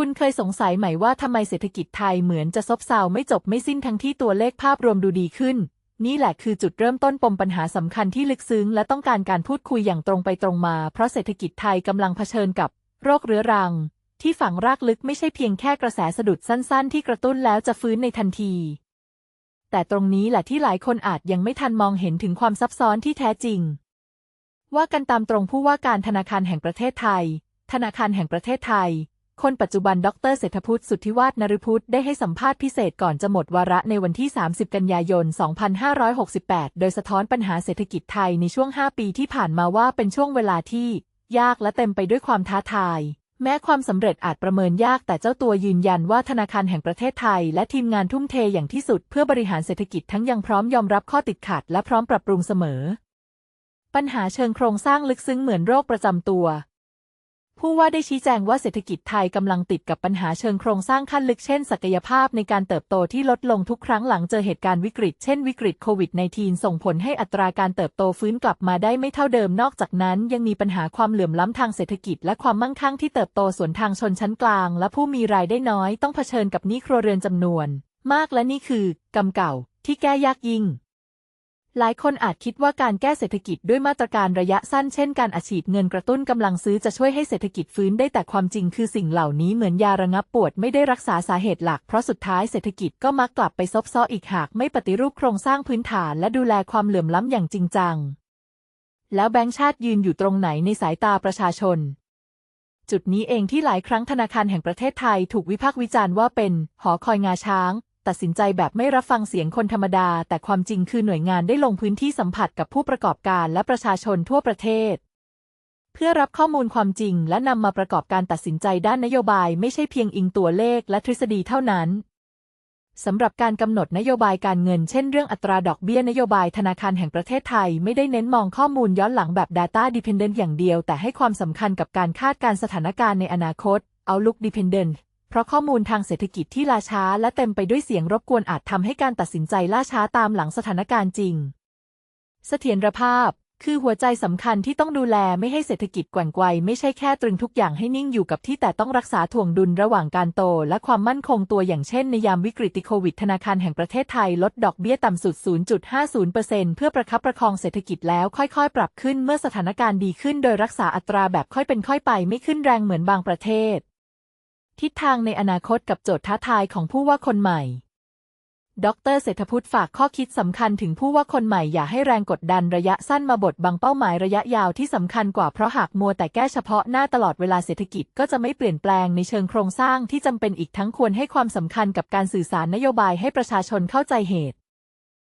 คุณเคยสงสัยไหมว่าทำไมเศรษฐกิจไทยเหมือนจะซบเซาไม่จบไม่สิ้นทั้งที่ตัวเลขภาพรวมดูดีขึ้น นี่แหละคือจุดเริ่มต้นปมปัญหาสำคัญที่ลึกซึ้ง และต้องการการพูดคุยอย่างตรงไปตรงมา เพราะเศรษฐกิจไทยกำลังเผชิญกับ โรคเรื้อรัง ที่ฝังรากลึกไม่ใช่เพียงแค่กระแสสะดุดสั้น ๆ ที่กระตุ้นแล้วจะฟื้นในทันที แต่ตรงนี้แหละที่หลายคนอาจยังไม่ทันมองเห็นถึงความซับซ้อนที่แท้จริง ว่ากันตามตรงผู้ว่าการธนาคารแห่งประเทศไทย ธนาคารแห่งประเทศไทย คนปัจจุบันดรเศรษฐพุทธสุทธิวาฒนฤพุทธได้ให้สัมภาษณ์พิเศษก่อนจะหมดวาระในวันที่ 30 กันยายน 2568 โดยสะท้อนปัญหาเศรษฐกิจไทยในช่วง 5 ปีที่ผ่านมาว่าเป็นช่วงเวลาที่ ยากและเต็มไปด้วยความท้าทาย แม้ความสำเร็จอาจประเมินยากแต่เจ้าตัวยืนยันว่าธนาคารแห่งประเทศไทย และทีมงานทุ่มเทอย่างที่สุดเพื่อบริหารเศรษฐกิจทั้งยังพร้อมยอมรับข้อติดขัดและพร้อมปรับปรุงเสมอ ปัญหาเชิงโครงสร้างลึกซึ้งเหมือนโรคประจำตัว ผู้ว่าได้ชี้แจงว่าเศรษฐกิจไทยกำลังติดกับปัญหาเชิงโครงสร้างขั้นลึกเช่น ศักยภาพในการเติบโตที่ลดลงทุกครั้งหลังเจอเหตุการณ์วิกฤตเช่นวิกฤตโควิด -19 ส่งผลให้อัตราการเติบโตฟื้นกลับมาได้ไม่เท่าเดิมนอกจากนั้นยังมีปัญหาความเหลื่อมล้ำทางเศรษฐกิจและความมั่งคั่งที่เติบโตสวนทางชนชั้นกลาง และผู้มีรายได้น้อยต้องเผชิญกับหนี้ครัวเรือนจำนวน มากและนี่คือกรรมเก่าที่แก้ยากยิ่ง หลายคนอาจคิดว่าการแก้เศรษฐกิจด้วยมาตรการระยะสั้นเช่นการอัดฉีดเงินกระตุ้นกำลังซื้อจะช่วยให้เศรษฐกิจฟื้นได้แต่ความจริงคือสิ่งเหล่านี้เหมือนยาระงับปวดไม่ได้รักษาสาเหตุหลัก เพราะสุดท้ายเศรษฐกิจก็มักกลับไปซบเซาอีกหากไม่ปฏิรูปโครงสร้างพื้นฐานและดูแลความเหลื่อมล้ำอย่างจริงจัง แล้วแบงก์ชาติยืนอยู่ตรงไหนในสายตาประชาชน จุดนี้เองที่หลายครั้งธนาคารแห่งประเทศไทยถูกวิพากษ์วิจารณ์ว่าเป็น หอคอยงาช้าง ตัดสินใจแบบไม่รับฟังเสียงคนธรรมดา แต่ความจริงคือหน่วยงานได้ลงพื้นที่สัมผัสกับผู้ประกอบการและประชาชนทั่วประเทศ เพื่อรับข้อมูลความจริงและนำมาประกอบการตัดสินใจด้านนโยบายไม่ใช่เพียงอิงตัวเลขและทฤษฎีเท่านั้นสำหรับการกำหนดนโยบายการเงินเช่นเรื่องอัตราดอกเบี้ยนโยบายธนาคารแห่งประเทศไทย ไม่ได้เน้นมองข้อมูลย้อนหลังแบบ Data Dependent อย่างเดียว แต่ให้ความสำคัญกับการคาดการสถานการณ์ในอนาคต Outlook Dependent ราะข้อมูลทางเศรษฐกิจที่ล่าช้าและเต็มไปด้วยเสียงรบกวนอาจทำให้การตัดสินใจล่าช้าตามหลังสถานการณ์จริง เสถียรภาพ คือหัวใจสำคัญที่ต้องดูแลไม่ให้เศรษฐกิจแกว่งไกวไม่ใช่แค่ตรึงทุกอย่างให้นิ่งอยู่กับที่แต่ต้องรักษาถ่วงดุลระหว่างการโต และความมั่นคงตัวอย่างเช่นในยามวิกฤตโควิดธนาคารแห่งประเทศไทยลดดอกเบี้ยต่ำสุด 0.50%เพื่อประคับประคองเศรษฐกิจแล้วค่อยๆ ปรับขึ้นเมื่อสถานการณ์ดีขึ้น โดยรักษาอัตราแบบค่อยเป็นค่อยไปไม่ขึ้นแรงเหมือนบางประเทศ ทิศทางในอนาคตกับโจทย์ท้าทายของผู้ว่าคนใหม่ ดรเศรษฐพุทธฝากข้อคิดสำคัญถึงผู้ว่าคนใหม่อย่าให้แรงกดดันระยะสั้นมาบดบังเป้าหมายระยะยาวที่สำคัญกว่าเพราะหากมัวแต่แก้เฉพาะหน้าตลอดเวลาเศรษฐกิจก็จะไม่เปลี่ยนแปลงในเชิงโครงสร้างที่จำเป็นอีกทั้งควรให้ความสำคัญกับการสื่อสารนโยบายให้ประชาชนเข้าใจเหตุ